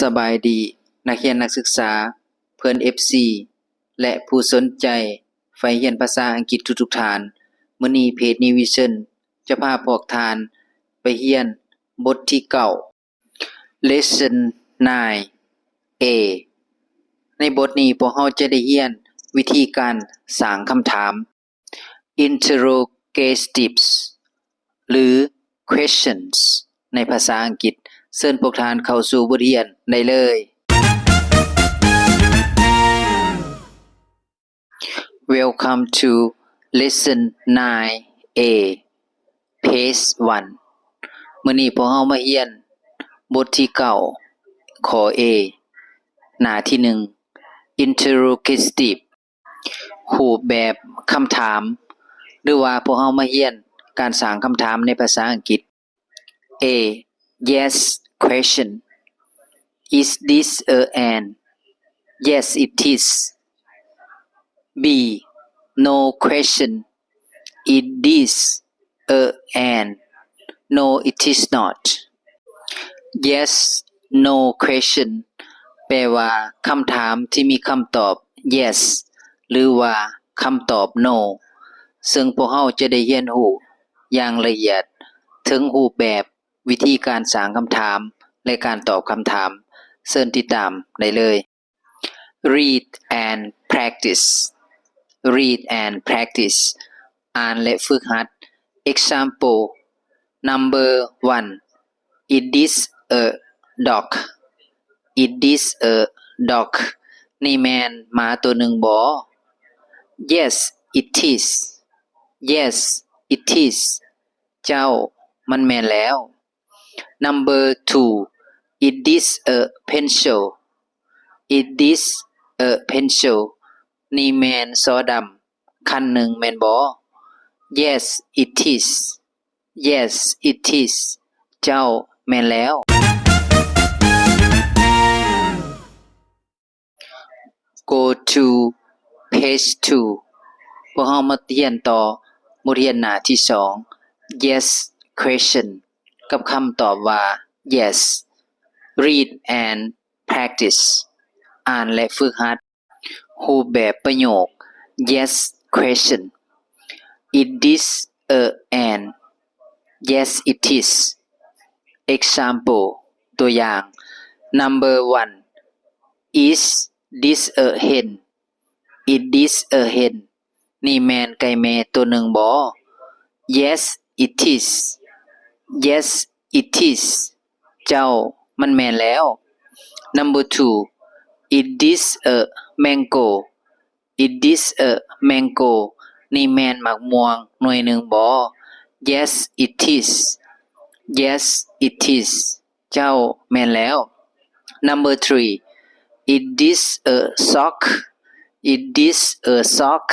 สบายดี นักเรียนนักศึกษา เพื่อน FC และผู้สนใจใฝ่เรียนภาษาอังกฤษทุกๆทานมื้อนี้เพจ New Vision จะพาพวกทาน ไปเรียน บทที่เก้า Lesson 9 A ในบทนี้พวกเราจะได้เรียน วิธีการสร้างคำถาม interrogatives หรือ questions ในภาษาอังกฤษ เชิญพวกทานเข้าสู่บทเรียนได้เลย Welcome to lesson 9A page 1มื้อนี้พวกเรามาเรียน บทที่เก้าขอ A หน้าที่หนึ่ง interrogative รูปแบบคำถาม หรือว่าพวกเรามาเรียนการสร้างคำถามในภาษาอังกฤษ A yes question Is this a an Yes it is B no question Is this a an No it is not Yes no question แปลว่าคำถามที่มีคำตอบ yes หรือว่าคำตอบ no ซึ่งพวกเราจะได้เรียนรู้อย่างละเอียดถึงรูปแบบ วิธีการสางคำถามและการตอบคำถามเชิญติดตามได้เลย read and practice read and practice อ่านและฝึกหัด example number one it is a dog it is a dog นี่แมนหมาตัวหนึ่งบอ yes it is yes it is เจ้ามันแมนแล้ว number two it is a pencil it is a pencil นี่แมนซอดำคันหนึ่งแมนบอ yes it is yes it is เจ้าแมนแล้ว go to page 2พวกเรามาเรียนต่อบทเรียนหน้าที่สอง yes question กับคำตอบว่า yes read and practice อ่านและฝึกหัดรูปแบบประโยค yes question it is a an yes it is example ตัวอย่าง number one is this a hen it is a hen นี่แมนไก่แม่ตัวหนึ่งบอ yes it is yes it is เจ้ามันแมนแล้ว number two it is a mango it is a mango นี่แมนหมักม่วงหน่วยหนึ่งบอ yes it is yes it is เจ้าแมนแล้ว number three it is a sock it is a sock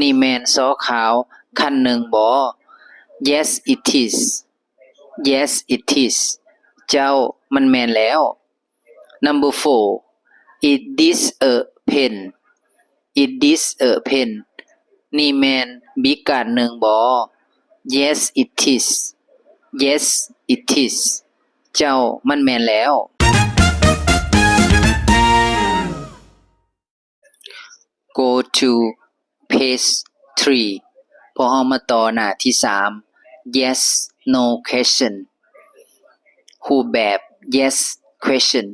นี่แมนซอขาวคันหนึ่งบอ yes it is Yes it is เจ้ามันแมนแล้ว number four it is a pen it is a pen นี่แมนบิกการหนึ่งบอ yes it is yes it is เจ้ามันแมนแล้ว go to page 3พอเฮามาต่อหน้าที่สาม yes no question รูปแบบ yes question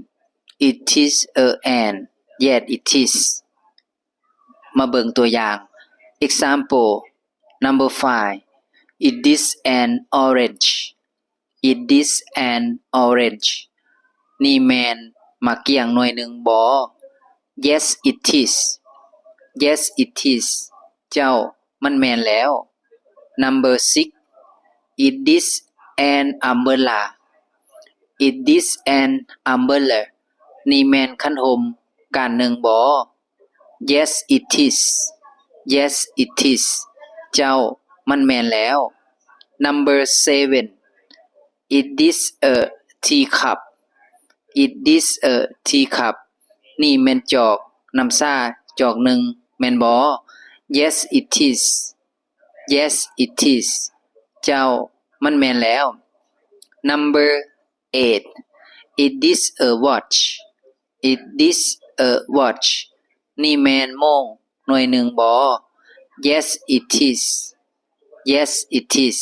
it is a an yes it is มาเบิ่งตัวอย่าง example number five it is an orange it is an orange นี่แมนมาเกี่ยงหน่วยหนึ่งบอ yes it is yes it is เจ้ามันแมนแล้ว number six it is an umbrella it is an umbrella นี่แมนคันหมการหนึ่งบอ yes it is yes it is เจ้ามันแมนแล้ว number seven it is a teacup it is a teacup นี่แมนจอกน้ำซ่าจอกหนึ่งแมนบอ yes it is yes it is เจ้ามันแมนแล้ว number eight it is a watch it is a watch นี่แมนโมงหน่วยหนึ่งบอ Yes it is Yes it is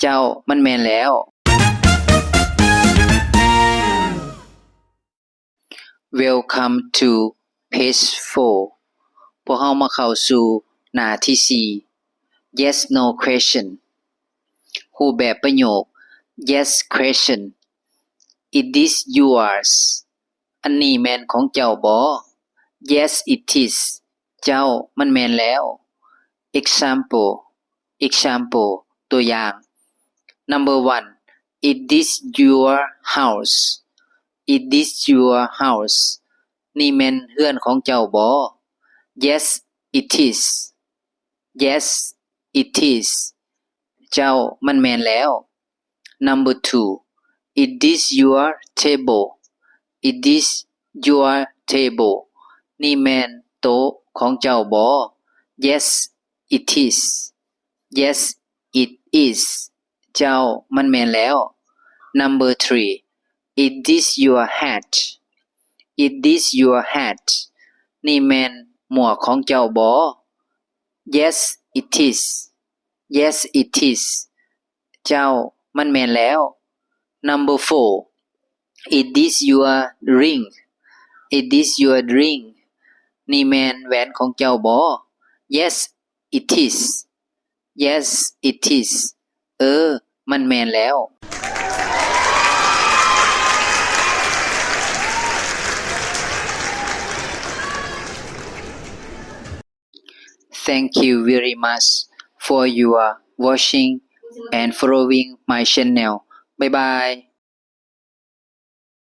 เจ้ามันแมนแล้ว Welcome to page 4พวกเรามาเข้าสู่หน้าที่ 4 Yes no question รูปแบบประโยค Yes question It is yours อันนี้แมนของเจ้าบอ Yes it is เจ้ามันแมนแล้ว Example Example ตัวอย่าง Number one It is your house It is your house นี่แมนเฮือนของเจ้าบอ Yes it is Yes it is เจ้ามันแมนแล้ว Number two It is your table It is your table นี่แมนโต๊ะของเจ้าบอ Yes it is Yes it is เจ้ามันแมนแล้ว Number three It is your hat It is your hat นี่แมนหมวกของเจ้าบอ Yes it is Yes it is เจ้ามันแมนแล้ว Number four It is your ring It is your ring นี่แมนแหวนของเจ้าบอ Yes it is Yes it is เออ มันแมนแล้ว Thank you very much for your watching and following my channel. Bye bye.